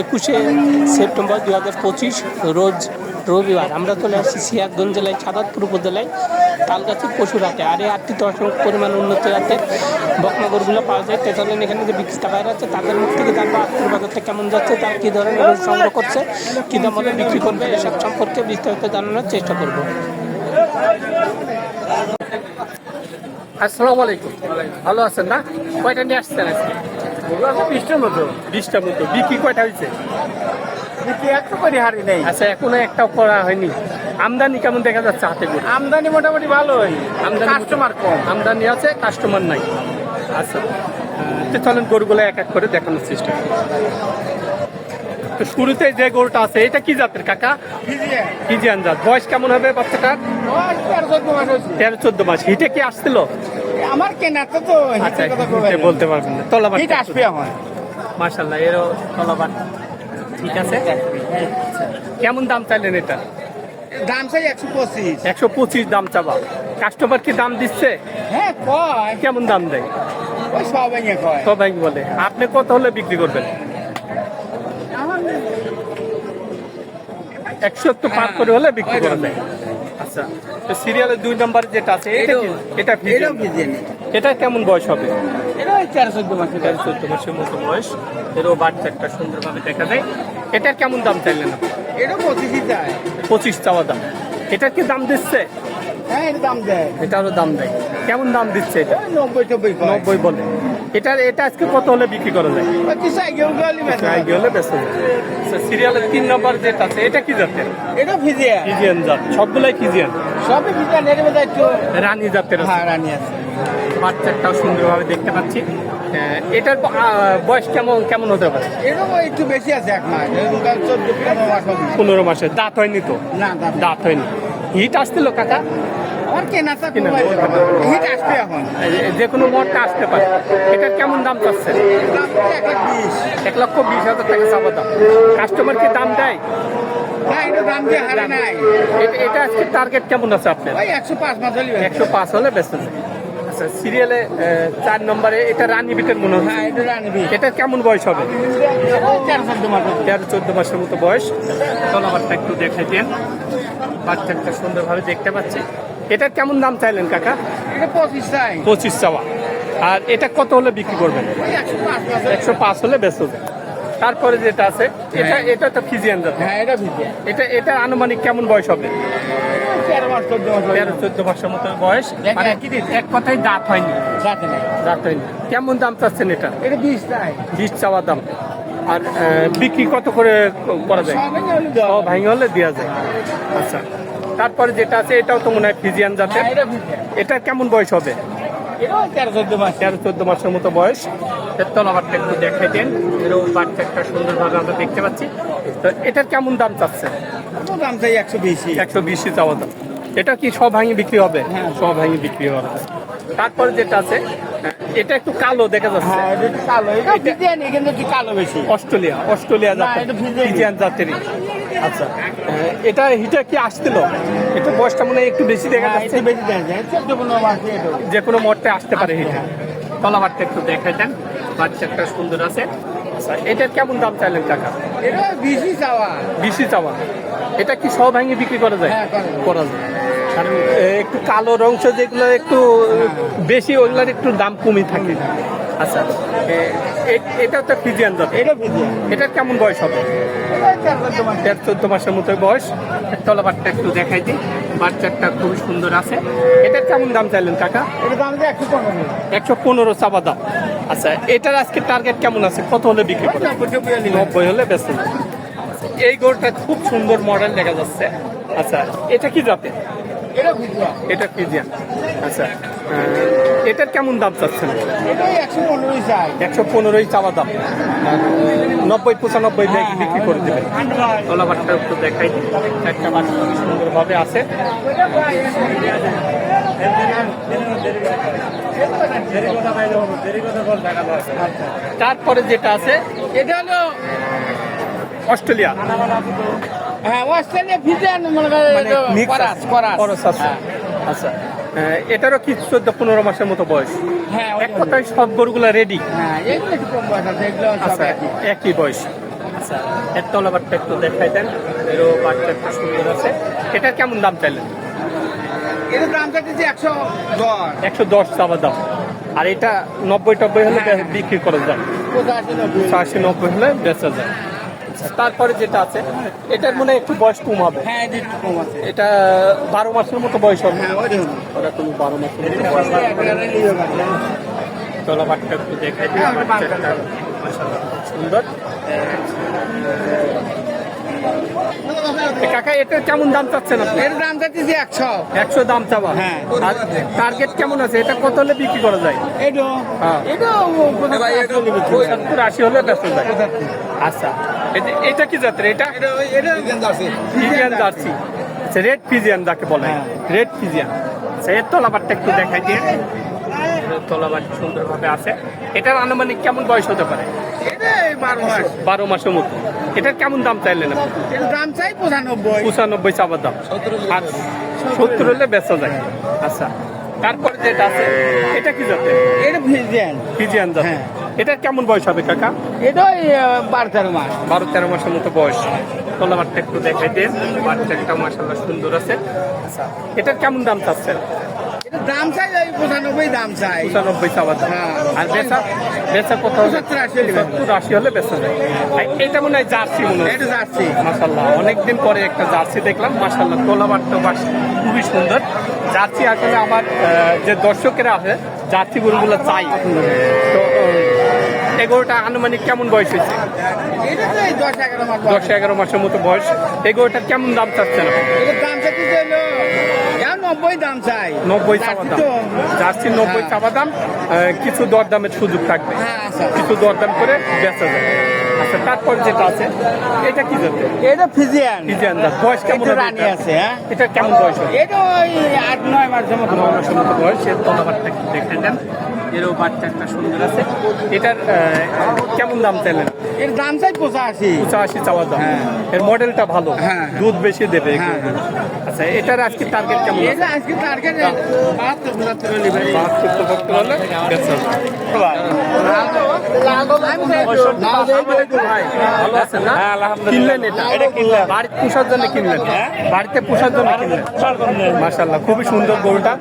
একুশে সেপ্টেম্বর দু হাজার পঁচিশ, রোজ রবিবার। আমরা চলে আসছি সিয়ারগঞ্জ জেলায়, সাদাতপুর উপজেলায় তালগাছির পশুর হাটে আর এই আটটি দর্শক পরিমাণ উন্নত হাতে বকনগরগুলো পাওয়া যায়। তেতালেন এখানে যে বিক্রেতা বাইরে আছে, তাদের মুখ থেকে জানব আজকের বাজারটা কেমন যাচ্ছে, তার কী ধরনের সংগ্রহ করছে, কী দাম বিক্রি করবে, এসব সম্পর্কে বিস্তারিত জানানোর চেষ্টা করব। আসসালামু আলাইকুম। ভালো আছেন না? কয়টা নিয়ে আসছেন আজকে? মতো। বিশটার মতো। বিক্রি কয়টা হয়েছে? বিক্রি একটু করে হারি নেই। আচ্ছা এখনও একটাও করা হয়নি। আমদানি কেমন দেখা যাচ্ছে হাতে করে আমদানি মোটামুটি ভালোই। আমদানি কাস্টমার কম। আমদানি আছে কাস্টমার নাই। আচ্ছা তো চলেন গরুগুলো এক এক করে দেখানোর চেষ্টা করি। তো শুরুতে যে গরুটা আছে এটা কি জাতের কাকা? কি জান জাত। বয়স কেমন হবে বাচ্চাটার? তেরো চোদ্দ মাস। হিটে কি আসছিল? আমার কেনা তো তো আচ্ছা? বলতে পারবেন না। তলাবার হিট আসবে আমার। মার্শাল্লাহ এরও তলাবার ঠিক আছে? কেমন দাম চাইলেন এটা? দাম চাই একশো পঁচিশ। একশো পঁচিশ দাম চাবা। কাস্টমার কি দাম দিচ্ছে? হ্যাঁ কয়? কেমন দাম দেয়? ওই সবাই কয়। সবাই বলে। আপনি কত হলে বিক্রি করবেন? একশো তো পার করে হলে বিক্রি করা যায়। আচ্ছা তো সিরিয়ালের দুই নম্বর যেটা আছে এটা কি? এটা এটা। কেমন বয়স হবে? এটা তেরো চোদ্দ মাসে তেরো চোদ্দ মাসের মতো বয়স। এরও বাচ্চা একটা সুন্দরভাবে দেখা যায়। এটার কেমন দাম চাইলেন আপনি? এটা পঁচিশই চায় পঁচিশ চাওয়া দাম। এটার কি দাম দিচ্ছে? হ্যাঁ এটা দাম দেয়। এটারও দাম দেয়। কেমন দাম দিচ্ছে এটা? নব্বই নব্বই বলে। এটার এটা আজকে কত হলে বিক্রি করা যায়? গলি গায়ে গেলে বেঁচে সিরিয়ালের তিন নম্বর যেটা আছে এটা কি জাতের? এটা ভিজিয়া ফিজিয়ান জাত। সবগুলাই ফিজিয়ান? সবই নেড়ে বেজায় একটু রানী জাতের আছে। হ্যাঁ রানি আছে। বাচ্চাটাও সুন্দরভাবে দেখতে পাচ্ছি। এটার বয়স কেমন কেমন হতে পারে? এরকম একটু বেশি আছে এক মাস। পনেরো মাস মাসে দাঁত হয়নি তো? না দাঁত হয়নি। হিট আসছিল কাকা? যে কোনো মঠটা আসতে পারে। এটার কেমন দাম চাচ্ছে দাম এক লাখ বিশ এক লক্ষ বিশ হাজার টাকা চাপা দাম। কাস্টমার কি দাম দেয়? এটা আজকে টার্গেট কেমন আছে আপনার? একশো পাঁচ একশো পাঁচ হলে বেঁচে যায় আচ্ছা সিরিয়ালে চার নম্বরে এটা রানী বিটের মনে হয় হ্যাঁ এটা কেমন বয়স হবে। তেরো চোদ্দ মাসের মতো বয়স। তলাবারটা একটু দেখে দেন বাচ্চাটা সুন্দরভাবে দেখতে পাচ্ছি। এটার কেমন দাম চাইলেন কাকা? এটা পঁচিশ চাই। পঁচিশ চাওয়া। আর এটা কত হলে বিক্রি করবেন? একশো পাঁচ হলে- বেঁচে তারপরে যেটা আছে এটা এটা তো ফিজিয়ান জাত। হ্যাঁ এটা ভিজে এটা এটা আনুমানিক কেমন বয়স হবে? তেরো মাস চোদ্দ মাস হবে। তেরো চোদ্দ মাসের মতো বয়স। মানে এক কথায় দাঁত হয়নি। যাতে নাই। দাঁত হয়নি। কেমন দাম চাচ্ছেন এটা? এটা বিশ চাই। বিশ চাওয়া দাম। আর বিক্রি কত করে করা যায়। ভাঙে হলে দেওয়া যায়। আচ্ছা। তারপরে যেটা আছে এটাও তো মনে হয় ফিজিয়ান জাতের। হ্যাঁ এটা কেমন বয়স হবে? তেরো চোদ্দ মাস। তেরো চোদ্দ মাসের মতো বয়স। এর তলাবারটা একটু দেখাই দেন। এরকম বাচ্চা একটা সুন্দরভাবে আমরা দেখতে পাচ্ছি। তো এটার কেমন দাম চাচ্ছে? দাম চাই একশো বেশি। একশো বিশই চাওয়া দাম। এটা কি সব ভাঙি বিক্রি হবে? হ্যাঁ। সব ভাঙি বিক্রি হবে। তারপরে যেটা আছে এটা একটু কালো দেখা যাচ্ছে। হ্যাঁ কালো। এটা কিন্তু কালো বেশি। অস্ট্রেলিয়া অস্ট্রেলিয়া জাতের। ফিজিয়ান জাতেরই। আচ্ছা এটা হিটা কি আসছিল? এটা বয়সটা মনে হয় একটু বেশি দেখা হ্যাঁ, যাচ্ছে। বেশি দেখা যায়। এটা যে কোনো মঠে আসতে পারে হিটা তলাবারটা একটু দেখাই দেন। বাচ্চাটা সুন্দর আছে। আচ্ছা এটার কেমন দাম চাইলেন কাকা এটা বেশি চাওয়া। বেশি চাওয়া। এটা কি সব ভাঙে বিক্রি করা যায়? হ্যাঁ, করা যায়। কারণ একটু কালো রংস যেগুলো একটু বেশি ওগুলোর একটু দাম কমই থাকে। আচ্ছা এটা তো ফিজিয়ান এটা ভিজে এটার কেমন বয়স হবে? এটা তেরো চোদ্দ মাসের মতো বয়স। তলাবারটা একটু দেখাই দিই। বাচ্চাটা খুবই সুন্দর আছে। এটার কেমন দাম চাইলেন কাকা? একশো পনেরো। চাবা দাম। আচ্ছা এটার আজকে টার্গেট কেমন আছে? কত হলে বিক্রি করবে নব্বই হলে বেশি এই গরুটা খুব সুন্দর মডেল দেখা যাচ্ছে। আচ্ছা এটা কি জাতে এটা ফিজিয়ান আচ্ছা। এটার কেমন দাম চাচ্ছেন? একশো পনেরোই চাওয়া দাম। নব্বই পঁচানব্বই বিক্রি করে দেবেন? তলাবারটা একটু দেখাই একটা খুব সুন্দরভাবে আছে। তারপরে যেটা আছে এটা হলো অস্ট্রেলিয়া। হ্যাঁ অস্ট্রেলিয়া ফিজিয়ান মনে করাস করাস। আছে। আচ্ছা এটারও কি চোদ্দ পনেরো মাসের মতো বয়স? হ্যাঁ এক কথায় সব গরুগুলা রেডি হ্যাঁ এগুলো একটু কম বয়স আছে এগুলো আচ্ছা একই। বয়স। আচ্ছা এর তলাবারটা একটু দেখাই দেন এরও বারটা একটু সুন্দর আছে। এটার কেমন দাম চাইলেন? এটার দাম চাইতেছি একশো দশ। একশো দশ দাম। আর এটা নব্বই টব্বই হলে হ্যাঁ, হ্যাঁ। বিক্রি করা যায়। আশি নব্বই হলে বেচা যায়। আচ্ছা, তারপরে যেটা আছে এটার মনে হয় একটু বয়স কম হবে। হ্যাঁ এটা একটু কম আছে। এটা বারো মাসের মতো বয়স হবে। হ্যাঁ ওরা কোনো বারো মাসের মতো বয়স একটু দেখাই দিই। হ্যাঁ, সুন্দর। কাকা এটা কেমন দাম চাচ্ছেন আপনি? এর দাম চাইতেছি একশো। একশো দাম চাওয়া। হ্যাঁ। আর টার্গেট কেমন আছে? এটা কত হলে বিক্রি করা যায়? এটা হ্যাঁ। এটা সত্তর আশি হলে বেচা যায়। আচ্ছা। এটা- এটা কি জাতের? এটা ফিজিয়ান জার্সি আচ্ছা রেড ফিজিয়ান যাকে বলে। হ্যাঁ। রেড ফিজিয়ান আচ্ছা এর তলাবারটা একটু দেখাই দিয়ে। তলাবার সুন্দরভাবে আছে। এটার আনুমানিক কেমন বয়স হতে পারে? বারো মাস। বারো মাসের মতো। এটার কেমন দাম চাইলেন দাম চাই পঁচানব্বই। পঁচানব্বই চাবার দাম। আর সত্তর হলে বেচা যায়। আচ্ছা তারপরে যেটা আছে এটা কি জাতের? এটা ফিজিয়ান ফিজিয়ান জাত এটার কেমন বয়স হবে কাকা? এটা ওই বারো তেরো মাস। বারো তেরো মাসের মতো বয়স। তলাবারটা একটু দেখাই দিন বাচ্চাটা মাসাল্লাহ সুন্দর আছে। আচ্ছা। এটার কেমন দাম চাচ্ছেন? এটা দাম চাই ওই পঁচানব্বই দাম চাই। পঁচানব্বই হ্যাঁ। আর বেচা বেচা কত হবে? আশি হলে বেচা। সত্তর আশি হলে বেচা যায়। এটা মনে হয় জার্সি মনে হয় এটা মাসাল্লাহ অনেকদিন পরে একটা জার্সি দেখলাম। মাসাল্লাহ তোলাবারটা বাস খুবই সুন্দর। জার্সি আসলে আমার যে দর্শকেরা আছে জার্সি গরুগুলো চাই। তো এগারোটা আনুমানিক কেমন বয়স হয়েছে? এই দশ এগারো মাসের মতো বয়স। এগারোটার কেমন দাম চাচ্ছেন নব্বই দাম চাই। নব্বই চাওয়া দাম। নব্বই হ্যাঁ। চাওয়া দাম। আহ, কিছু দরদামের সুযোগ থাকবে। হ্যাঁ আচ্ছা। কিছু দরদাম করে বেচা যাবে আচ্ছা তারপর যেটা আছে এটা কি যাতে এটা ফিজিয়ান। ডিজাইন দাম বয়স কেমন রানী আছে হ্যাঁ। এটা কেমন বয়স এটা ওই আট নয় মাসের মতো নয় মাসের মতো বয়স। এর তলাবারটা দেখে নেন। এরও বাচ্চা একটা সুন্দর আছে। এটার কেমন দাম চাইলেন? এর দাম চাই পঁচাশি। পঁচাশি চাওয়া দাম। হ্যাঁ। এর মডেলটা ভালো। হ্যাঁ। দুধ বেশি দেবে হ্যাঁ। আচ্ছা এটার আজকে টার্গেট কেমন এটা আজকে টার্গেট বাহাত্তর পঁচাত্তর বাহাত্তর পঁচাত্তর হলে? বাড়িতে পোষার জন্য কিনলেন? মাসাল্লাহ খুবই সুন্দর গরুটা।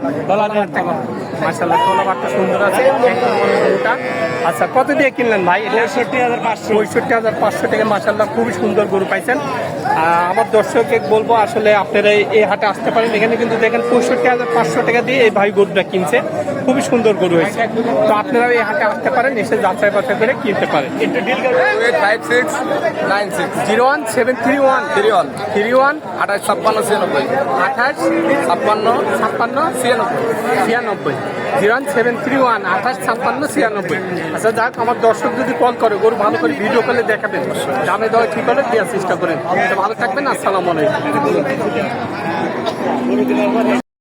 মাসাল্লাহ বাটটা সুন্দর আছে। গরুটা আচ্ছা কত দিয়ে কিনলেন ভাই? পঁয়ষট্টি হাজার পাঁচশো। পঁয়ষট্টি হাজার পাঁচশো টাকা মার্শাল্লাহ খুবই সুন্দর গরু পাইছেন। আমার দর্শককে বলব আসলে আপনারা এই হাটে আসতে পারেন। এখানে কিন্তু দেখেন পঁয়ষট্টি হাজার পাঁচশো টাকা দিয়ে এই ভাই গরুটা কিনছে। খুবই সুন্দর গরু হয়েছে। তো আপনারা এই হাটে আসতে পারেন এসে যাচাই বাছাই করে কিনতে পারেন। Eight five six nine six zero one seven three one. Three one three one. আঠাশ ছাপ্পান্ন ছিয়ানব্বই। আঠাশ ছাপ্পান্ন। ছাপ্পান্ন ছিয়ানব্বই। ছিয়ানব্বই। Zero one seven three one. আঠাশ ছাপ্পান্ন ছিয়ানব্বই। আচ্ছা যাক আমার দর্শক যদি কল করে গরু ভালো করে ভিডিও কলে দেখাবেন। দামে দেওয়া ঠিক হলে দেওয়ার চেষ্টা করেন। ভালো থাকবেন আসসালামু আলাইকুম।